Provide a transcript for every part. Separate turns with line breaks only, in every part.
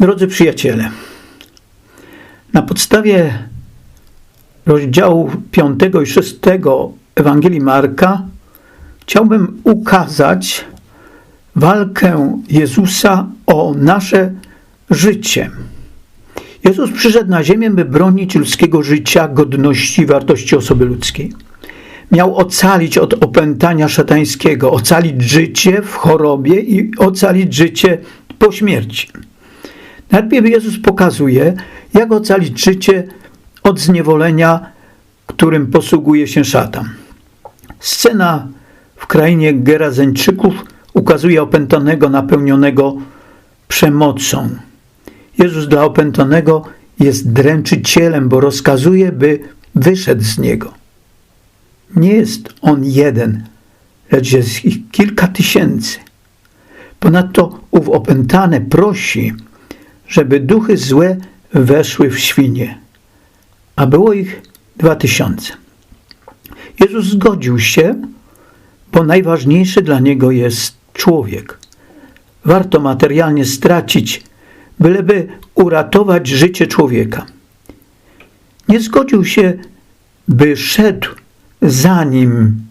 Drodzy przyjaciele, na podstawie rozdziału 5 i 6 Ewangelii Marka chciałbym ukazać walkę Jezusa o nasze życie. Jezus przyszedł na ziemię, by bronić ludzkiego życia, godności wartości osoby ludzkiej. Miał ocalić od opętania szatańskiego, ocalić życie w chorobie i ocalić życie po śmierci. Najpierw Jezus pokazuje, jak ocalić życie od zniewolenia, którym posługuje się szatan. Scena w krainie Gerazeńczyków ukazuje opętanego, napełnionego przemocą. Jezus dla opętanego jest dręczycielem, bo rozkazuje, by wyszedł z niego. Nie jest on jeden, lecz jest ich kilka tysięcy. Ponadto ów opętany prosi, żeby duchy złe weszły w świnie, a było ich dwa tysiące. Jezus zgodził się, bo najważniejszy dla niego jest człowiek. Warto materialnie stracić, byleby uratować życie człowieka. Nie zgodził się, by szedł za nim.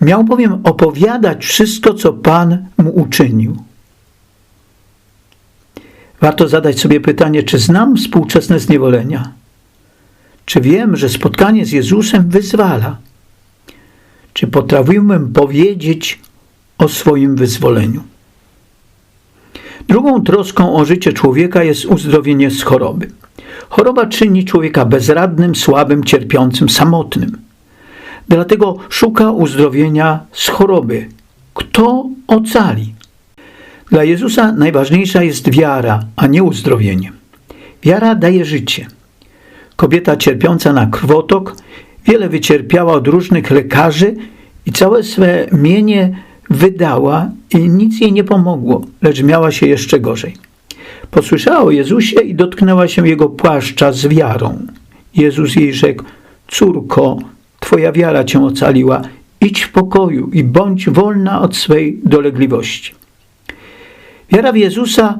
Miał bowiem opowiadać wszystko, co Pan mu uczynił. Warto zadać sobie pytanie, czy znam współczesne zniewolenia? Czy wiem, że spotkanie z Jezusem wyzwala? Czy potrafiłbym powiedzieć o swoim wyzwoleniu? Drugą troską o życie człowieka jest uzdrowienie z choroby. Choroba czyni człowieka bezradnym, słabym, cierpiącym, samotnym. Dlatego szuka uzdrowienia z choroby. Kto ocali? Dla Jezusa najważniejsza jest wiara, a nie uzdrowienie. Wiara daje życie. Kobieta cierpiąca na krwotok wiele wycierpiała od różnych lekarzy i całe swe mienie wydała i nic jej nie pomogło, lecz miała się jeszcze gorzej. Posłyszała o Jezusie i dotknęła się jego płaszcza z wiarą. Jezus jej rzekł: Córko, twoja wiara cię ocaliła. Idź w pokoju i bądź wolna od swej dolegliwości. Wiara w Jezusa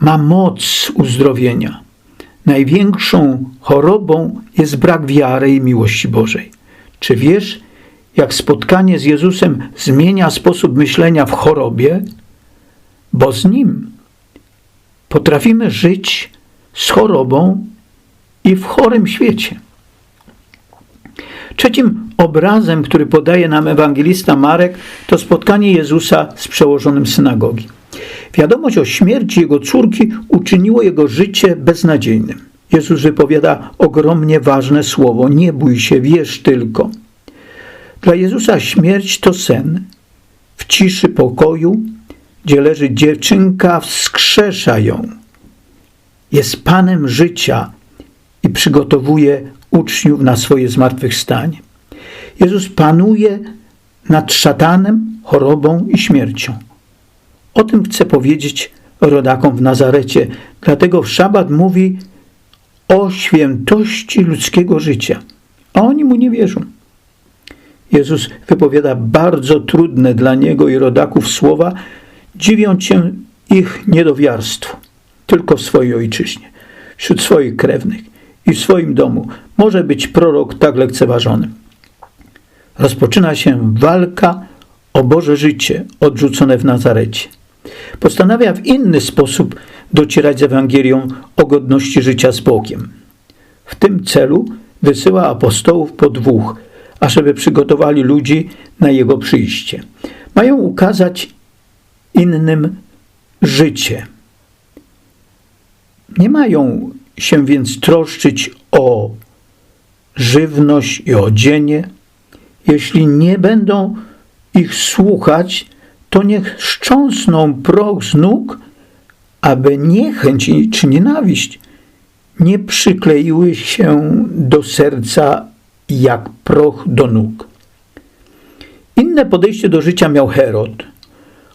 ma moc uzdrowienia. Największą chorobą jest brak wiary i miłości Bożej. Czy wiesz, jak spotkanie z Jezusem zmienia sposób myślenia w chorobie? Bo z Nim potrafimy żyć z chorobą i w chorym świecie. Trzecim obrazem, który podaje nam ewangelista Marek, to spotkanie Jezusa z przełożonym synagogi. Wiadomość o śmierci jego córki uczyniło jego życie beznadziejnym. Jezus wypowiada ogromnie ważne słowo: Nie bój się, wierz tylko. Dla Jezusa śmierć to sen. W ciszy pokoju, gdzie leży dziewczynka, wskrzesza ją. Jest Panem życia i przygotowuje uczniów na swoje zmartwychwstanie. Jezus panuje nad szatanem, chorobą i śmiercią. O tym chcę powiedzieć rodakom w Nazarecie. Dlatego w szabat mówi o świętości ludzkiego życia. A oni mu nie wierzą. Jezus wypowiada bardzo trudne dla niego i rodaków słowa, dziwiąc się ich niedowiarstwu. Tylko w swojej ojczyźnie, wśród swoich krewnych i w swoim domu może być prorok tak lekceważony. Rozpoczyna się walka o Boże życie odrzucone w Nazarecie. Postanawia w inny sposób docierać z Ewangelią o godności życia z Bogiem. W tym celu wysyła apostołów po dwóch, ażeby przygotowali ludzi na jego przyjście. Mają ukazać innym życie. Nie mają się więc troszczyć o żywność i odzienie. Jeśli nie będą ich słuchać, to niech szcząsną proch z nóg, aby niechęć czy nienawiść nie przykleiły się do serca jak proch do nóg. Inne podejście do życia miał Herod.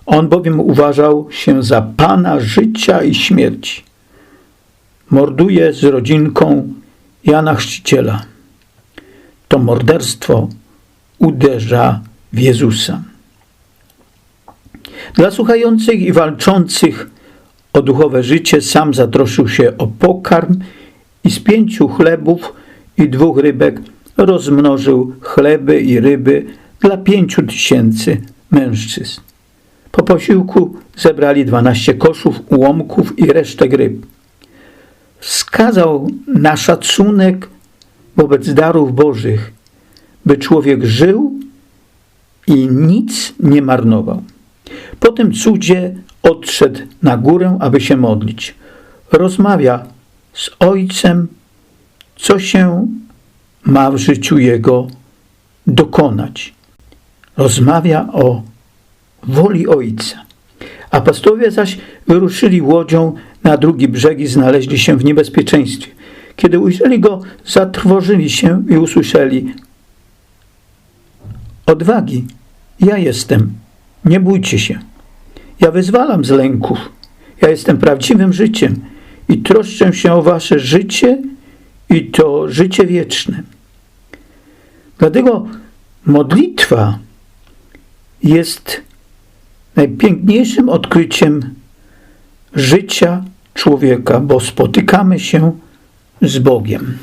On bowiem uważał się za pana życia i śmierci. Morduje z rodzinką Jana Chrzciciela. To morderstwo uderza w Jezusa. Dla słuchających i walczących o duchowe życie, sam zatroszył się o pokarm i z pięciu chlebów i dwóch rybek rozmnożył chleby i ryby dla pięciu tysięcy mężczyzn. Po posiłku zebrali dwanaście koszów, ułomków i resztek ryb. Wskazał na szacunek wobec darów bożych, by człowiek żył i nic nie marnował. Po tym cudzie odszedł na górę, aby się modlić. Rozmawia z ojcem, co się ma w życiu jego dokonać. Rozmawia o woli ojca. Apostołowie zaś wyruszyli łodzią na drugi brzeg i znaleźli się w niebezpieczeństwie. Kiedy ujrzeli go, zatrwożyli się i usłyszeli: Odwagi, ja jestem, nie bójcie się. Ja wyzwalam z lęków. Ja jestem prawdziwym życiem i troszczę się o wasze życie i to życie wieczne. Dlatego modlitwa jest najpiękniejszym odkryciem życia człowieka, bo spotykamy się z Bogiem.